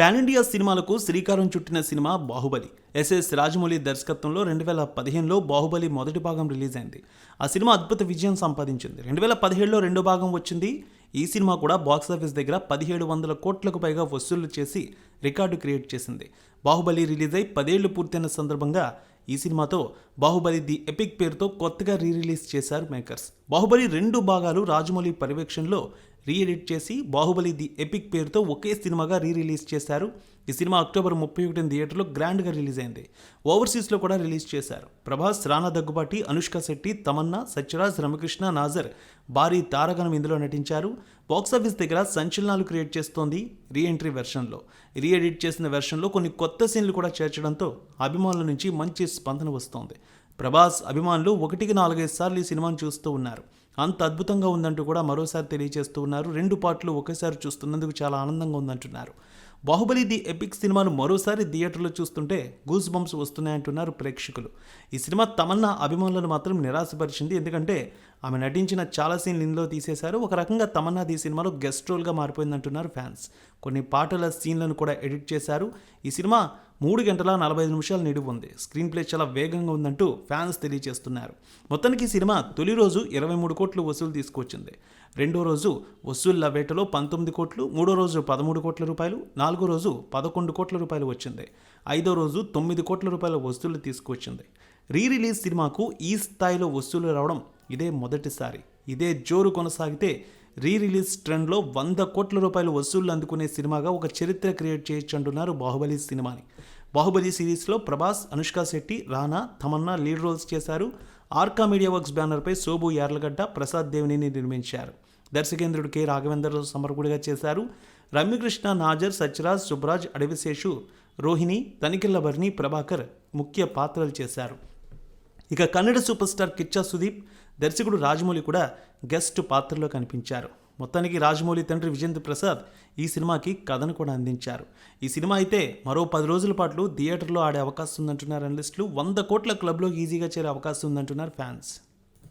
Pan India సినిమాలకు శ్రీకారం చుట్టిన సినిమా బాహుబలి. ఎస్ఎస్ రాజమౌళి దర్శకత్వంలో రెండు వేల పదిహేనులో బాహుబలి మొదటి భాగం రిలీజ్ అయింది ఆ సినిమా అద్భుత విజయం సంపాదించింది. రెండు వేల పదిహేడులో రెండో భాగం వచ్చింది. ఈ సినిమా కూడా బాక్సాఫీస్ దగ్గర పదిహేడు వందల కోట్లకు పైగా వసూళ్ళు చేసి రికార్డు క్రియేట్ చేసింది. బాహుబలి రిలీజ్ అయి పదేళ్ళు పూర్తయిన సందర్భంగా ఈ సినిమాతో బాహుబలి ది ఎపిక్ పేరుతో కొత్తగా రీ రిలీజ్ చేశారు మేకర్స్ బాహుబలి రెండు భాగాలు రాజమౌళి పర్యవేక్షణలో రీ ఎడిట్ చేసి బాహుబలి ది ఎపిక్ పేరుతో ఒకే సినిమాగా రీ రిలీజ్ చేశారు. ఈ సినిమా అక్టోబర్ ముప్పై ఒకటిన థియేటర్లో గ్రాండ్గా రిలీజ్ అయింది. ఓవర్సీస్లో కూడా రిలీజ్ చేశారు. ప్రభాస్ రానా దగ్గుబాటి అనుష్క శెట్టి తమన్నా సత్యరాజ్ రమకృష్ణ నాజర్ భారీ తారగణం ఇందులో నటించారు. బాక్సాఫీస్ దగ్గర సంచలనాలు క్రియేట్ చేస్తోంది రీ ఎంట్రీ వెర్షన్లో. రీ ఎడిట్ చేసిన వెర్షన్లో కొన్ని కొత్త సీన్లు కూడా చేర్చడంతో అభిమానుల నుంచి మంచి స్పందన వస్తోంది. ప్రభాస్ అభిమానులు ఒకటికి నాలుగైదు సార్లు ఈ సినిమాను చూస్తూ ఉన్నారు. అంత అద్భుతంగా ఉందంటూ కూడా మరోసారి తెలియజేస్తూ ఉన్నారు. రెండు పాటలు ఒకేసారి చూస్తున్నందుకు చాలా ఆనందంగా ఉందంటున్నారు. బాహుబలి ది ఎపిక్ సినిమాను మరోసారి థియేటర్లో చూస్తుంటే గూస్ బంప్స్ వస్తున్నాయంటున్నారు ప్రేక్షకులు. ఈ సినిమా తమన్నా అభిమానులను మాత్రం నిరాశపరిచింది. ఎందుకంటే ఆమె నటించిన చాలా సీన్లు ఇందులో తీసేశారు. ఒక రకంగా తమన్నా ఈ సినిమాలో గెస్ట్ రోల్గా మారిపోయిందంటున్నారు ఫ్యాన్స్. కొన్ని పాటల సీన్లను కూడా ఎడిట్ చేశారు. ఈ సినిమా మూడు గంటల నలభై ఐదు నిమిషాలు నిడివి ఉంది. స్క్రీన్ ప్లే చాలా వేగంగా ఉందంటూ ఫ్యాన్స్ తెలియజేస్తున్నారు మొత్తానికి ఈ సినిమా తొలి రోజు ఇరవై మూడు కోట్లు వసూలు తీసుకొచ్చింది. రెండో రోజు వసూళ్ళ వేటలో పంతొమ్మిది కోట్లు మూడో రోజు పదమూడు కోట్ల రూపాయలు నాలుగో రోజు పదకొండు కోట్ల రూపాయలు వచ్చింది. ఐదో రోజు తొమ్మిది కోట్ల రూపాయల వసూళ్ళు తీసుకొచ్చింది. రీ రిలీజ్ సినిమాకు ఈ స్థాయిలో వసూళ్ళు రావడం ఇదే మొదటిసారి. ఇదే జోరు కొనసాగితే రీ రిలీజ్ ట్రెండ్లో వంద కోట్ల రూపాయలు వసూళ్ళు అందుకునే సినిమాగా ఒక చరిత్ర క్రియేట్ చేయొచ్చు అంటున్నారు బాహుబలి సినిమాని. బాహుబలి సిరీస్లో ప్రభాస్ అనుష్క శెట్టి రానా తమన్నా లీడ్ రోల్స్ చేశారు. ఆర్కా మీడియా వర్క్స్ బ్యానర్పై సోబు యార్లగడ్డ ప్రసాద్ దేవినిని నిర్మించారు. దర్శకేంద్రుడు కె. రాఘవేందర్ సమర్పుడిగా చేశారు. రమ్యకృష్ణ నాజర్ సత్యరాజ్ సుబ్రాజ్ అడవిశేషు రోహిణి తనికెళ్ళ ప్రభాకర్ ముఖ్య పాత్రలు చేశారు. ఇక కన్నడ సూపర్ స్టార్ కిచ్చా సుదీప్ దర్శకుడు రాజమౌళి కూడా గెస్ట్ పాత్రలో కనిపించారు. మొత్తానికి రాజమౌళి తండ్రి విజేంద్ర ప్రసాద్ ఈ సినిమాకి కథను కూడా అందించారు. ఈ సినిమా అయితే మరో పది రోజుల పాటు థియేటర్లో ఆడే అవకాశం ఉందంటున్నారు అనలిస్టులు. వంద కోట్ల క్లబ్లోకి ఈజీగా చేరే అవకాశం ఉందంటున్నారు ఫ్యాన్స్.